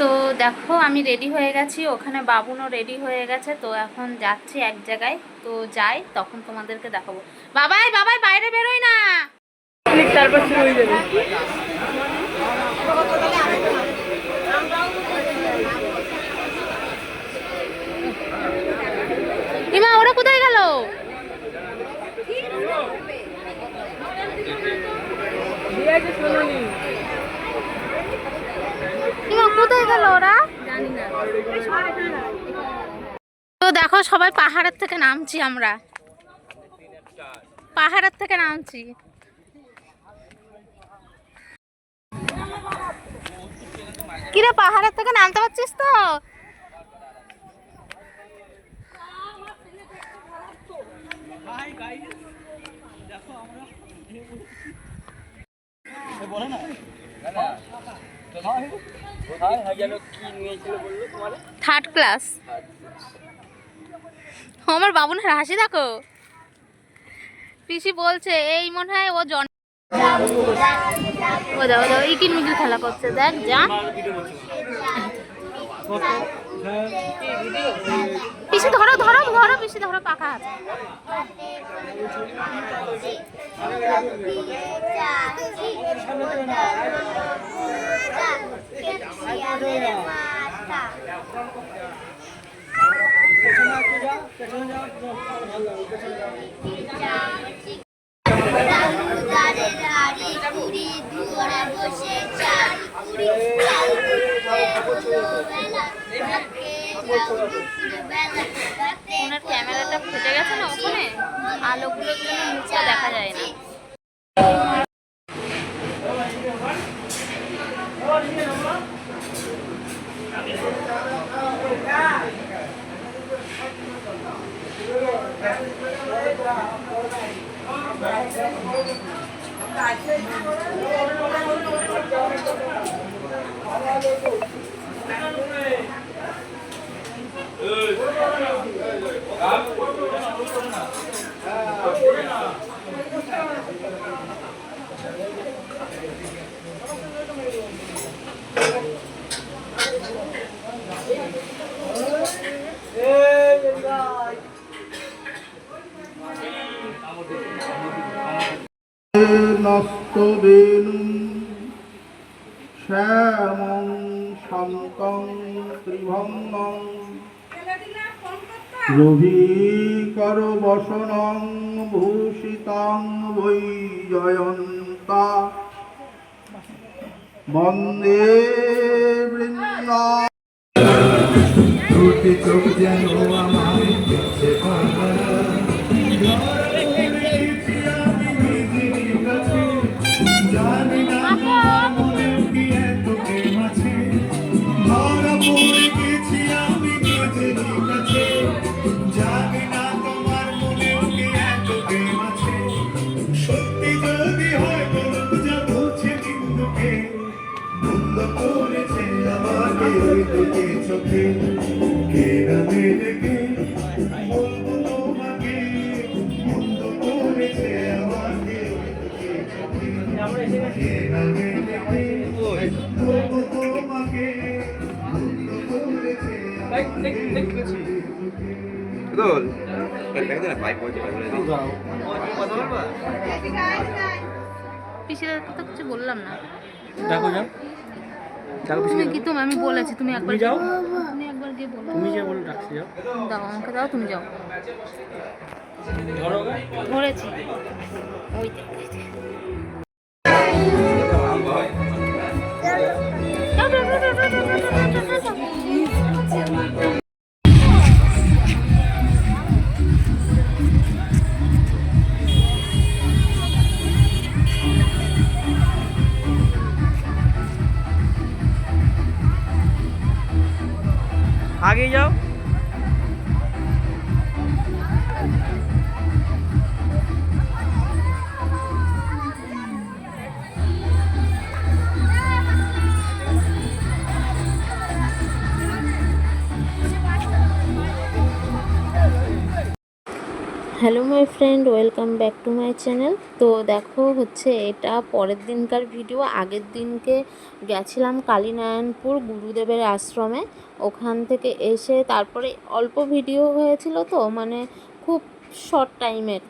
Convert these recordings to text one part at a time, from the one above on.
তো দেখো আমি রেডি হয়ে গেছি। ওখানে বাবুনও রেডি হয়ে গেছে। তো এখন যাচ্ছি এক জায়গায়। তো যাই তখন তোমাদেরকে দেখাবো। বাবাই বাবাই বাইরে বেরোই না! তারপর শুরু হয়ে যাবে। ইমা ওরা কোথায় গেল? আছে শোনোনি ইমা কোথায় গেল ওরা তো দেখো, সবাই পাহাড়ের থেকে নামছি আমরা। পাহাড়ের থেকে নামছি। কিরে, পাহাড়ের থেকে নামতে পারছিস তো? থার্ড ক্লাস আমার বাবু না হাসি দেখো। পিসি বলছে এই মনে হয় ও জন ও দাও দাও ইকিন মিকিল খেলা করছে দেখ যা। পিছে ধরো ধরো ধরো পিছে ধরো পাখা আছে। দাঁড়ি বসে চাল কুড়ি চাল ফোনের ক্যামেরাটা ফুটে গেছে না ওখানে আলোগুলোর জন্য মুখটা দেখা যায় না নস্তবেণুম শ্যামং শান্তং ত্রিভঙ্গং রবিকর বসনং ভূষিতাং বৈজয়ন্তা বন্দে বৃন্দা দুটি চোখ যেন আমার পিসিদের কথা কিছু বললাম না। দেখো যাও। তুমি কি তুমি আমি বলেছি তুমি একবার যাও। তুমি একবার গিয়ে বলো। তুমি যে বলে ডাকছি যাও। দাও আমাকে দাও তুমি যাও। ধরো ধরেছি। ওই দেখ, আগে যাও। Hello my friend, welcome back to my channel. তো দেখো হচ্ছে এটা পরের দিনকার ভিডিও। আগের দিনকে গেছিলাম কালীনারায়ণপুর গুরুদেবের আশ্রমে। ওখান থেকে এসে তারপরে অল্প ভিডিও হয়েছিল তো মানে খুব শর্ট টাইমের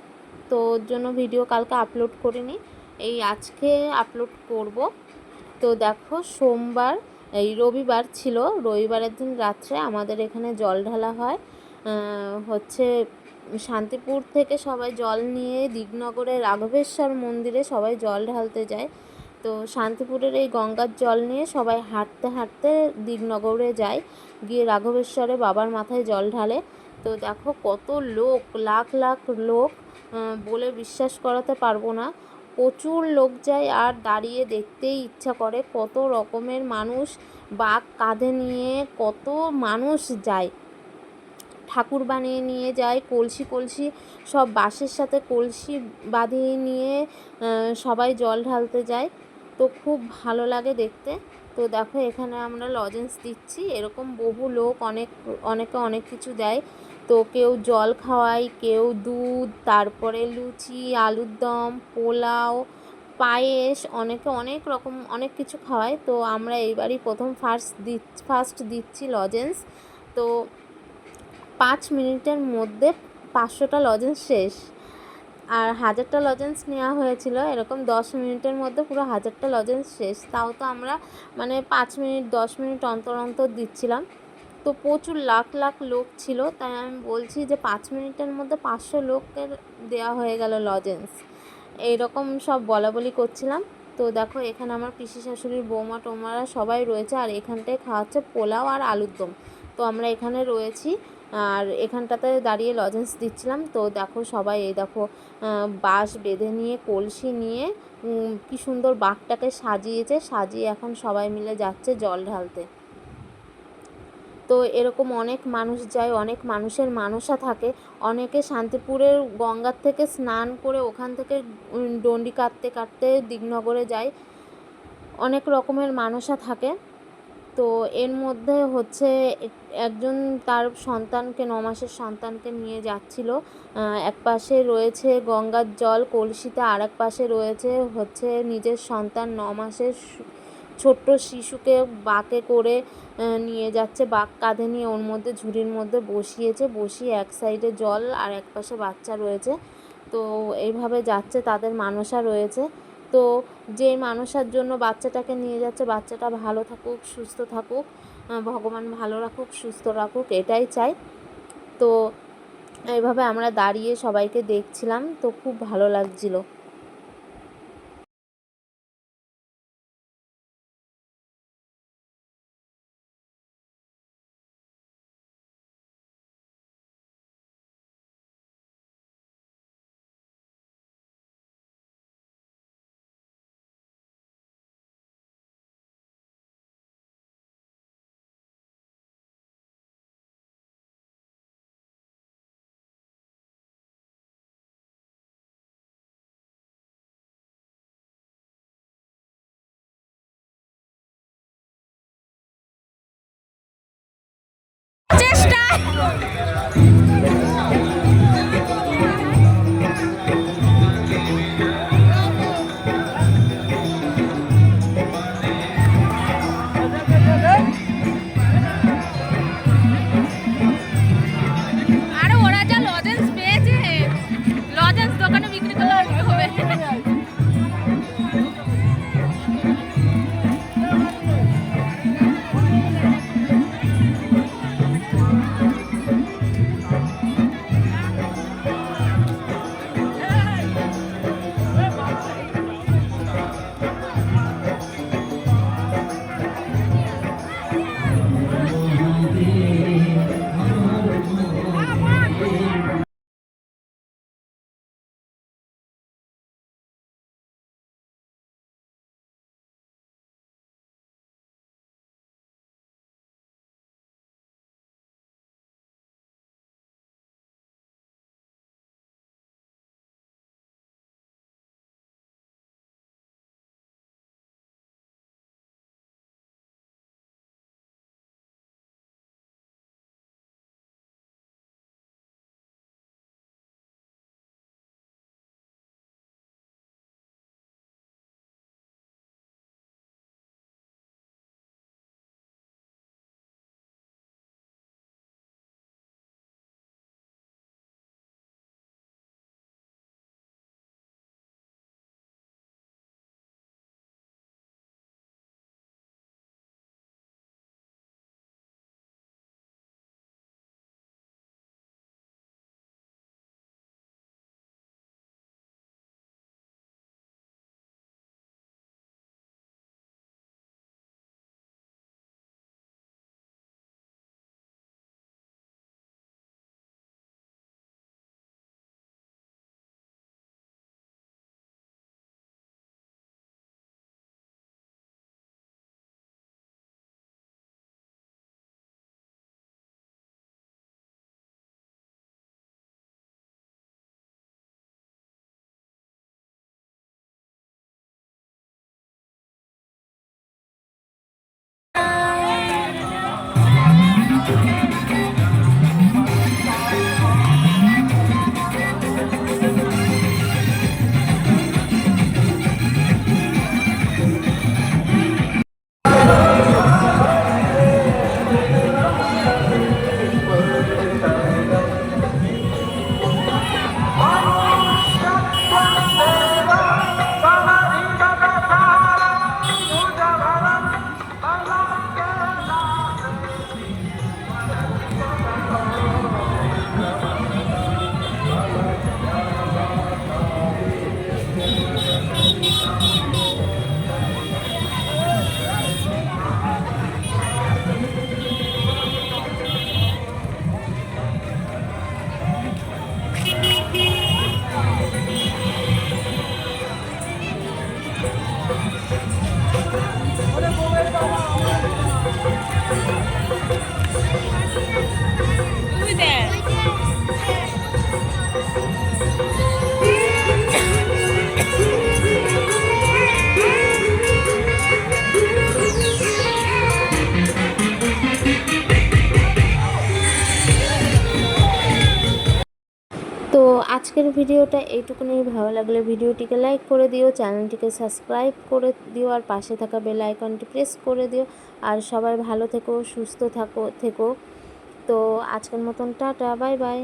তো ওর জন্য ভিডিও কালকে আপলোড করিনি। এই আজকে আপলোড করব। তো দেখো সোমবার, এই রবিবার ছিল। রবিবারের দিন রাত্রে আমাদের এখানে জল ঢালা হয়। হচ্ছে শান্তিপুর থেকে সবাই জল নিয়ে দিগনগরে রাঘবেশ্বর মন্দিরে সবাই জল ঢালতে যায়। তো শান্তিপুরের এই গঙ্গার জল নিয়ে সবাই হাঁটতে হাঁটতে দিগনগরে যায়। গিয়ে রাঘবেশ্বরে বাবার মাথায় জল ঢালে। তো দেখো কত লোক, লাখ লাখ লোক বলে বিশ্বাস করাতে পারব না। প্রচুর লোক যায় আর দাঁড়িয়ে দেখতেই ইচ্ছা করে কত রকমের মানুষ বাঘ কাঁধে নিয়ে কত মানুষ যায়। ঠাকুর বানিয়ে নিয়ে যায়, কলসি কলসি, সব বাঁশের সাথে কলসি বাঁধিয়ে নিয়ে সবাই জল ঢালতে যায়। তো খুব ভালো লাগে দেখতে। তো দেখো, এখানে আমরা লজেন্স দিচ্ছি। এরকম বহু লোক অনেক, অনেকে অনেক কিছু দেয়। তো কেউ জল খাওয়ায়, কেউ দুধ, তারপরে লুচি, আলুর দম, পোলাও, পায়েস, অনেকে অনেক রকম, অনেক কিছু খাওয়ায়। তো আমরা এইবারই প্রথম ফার্স্ট দি ফার্স্ট দিচ্ছি লজেন্স তো পাঁচ মিনিটের মধ্যে পাঁচশোটা লজেন্স শেষ। আর হাজারটা লজেন্স নেওয়া হয়েছিল, এরকম দশ মিনিটের মধ্যে পুরো হাজারটা লজেন্স শেষ। তাও তো আমরা মানে পাঁচ মিনিট, দশ মিনিট অন্তর অন্তর দিচ্ছিলাম। তো প্রচুর লাখ লাখ লোক ছিল, তাই আমি বলছি যে পাঁচ মিনিটের মধ্যে পাঁচশো লোকের দেওয়া হয়ে গেল লজেন্স এইরকম সব বলা বলি করছিলাম। তো দেখো, এখানে আমার পিসি শাশুড়ির বৌমা, টোমারা সবাই রয়েছে, আর এখানটায় খাওয়াচ্ছে পোলাও আর আলুর দম। তো আমরা এখানে রয়েছি। আর এখানটাতে দাঁড়িয়ে লজেন্স দিচ্ছিলাম। তো দেখো সবাই এই দেখো বাঁশ বেঁধে নিয়ে, কলসি নিয়ে কি সুন্দর বাঘটাকে সাজিয়েছে। সাজিয়ে এখন সবাই মিলে যাচ্ছে জল ঢালতে। তো এরকম অনেক মানুষ যায়, অনেক মানুষের মানসা থাকে। অনেকে শান্তিপুরের গঙ্গার থেকে স্নান করে ওখান থেকে ডন্ডি কাটতে কাটতে দিগনগরে যায়। অনেক রকমের মানসা থাকে। তো এর মধ্যে হচ্ছে একজন তার সন্তানকে, ন মাসের সন্তানকে নিয়ে যাচ্ছিল। এক পাশে রয়েছে গঙ্গার জল, কলসিতে আর এক পাশে রয়েছে হচ্ছে নিজের সন্তান, ন মাসের ছোট্ট শিশুকে বাঁকে করে নিয়ে যাচ্ছে। বাঁক কাঁধে নিয়ে ওর মধ্যে ঝুড়ির মধ্যে বসিয়েছে। বসিয়ে এক সাইডে জল আর এক পাশে বাচ্চা রয়েছে। তো এইভাবে যাচ্ছে, তাদের মানসা রয়েছে। তো যে মানুষের জন্য বাচ্চাটাকে নিয়ে যাচ্ছে, বাচ্চাটা ভালো থাকুক, সুস্থ থাকুক ভগবান ভালো রাখুক, সুস্থ রাখুক, এটাই চাই। তো এইভাবে আমরা দাঁড়িয়ে সবাইকে দেখছিলাম, তো খুব ভালো লাগছিল। আরে আজকের ভিডিওটা এইটুকুনি ভালো লাগলে ভিডিওটিকে লাইক করে দিও, চ্যানেলটিকে সাবস্ক্রাইব করে দিও, আর পাশে থাকা বেল আইকনটি প্রেস করে দিও। আর সবাই ভালো থেকো, সুস্থ থাকো, থেকো। তো আজকের মতন টাটা বাই বাই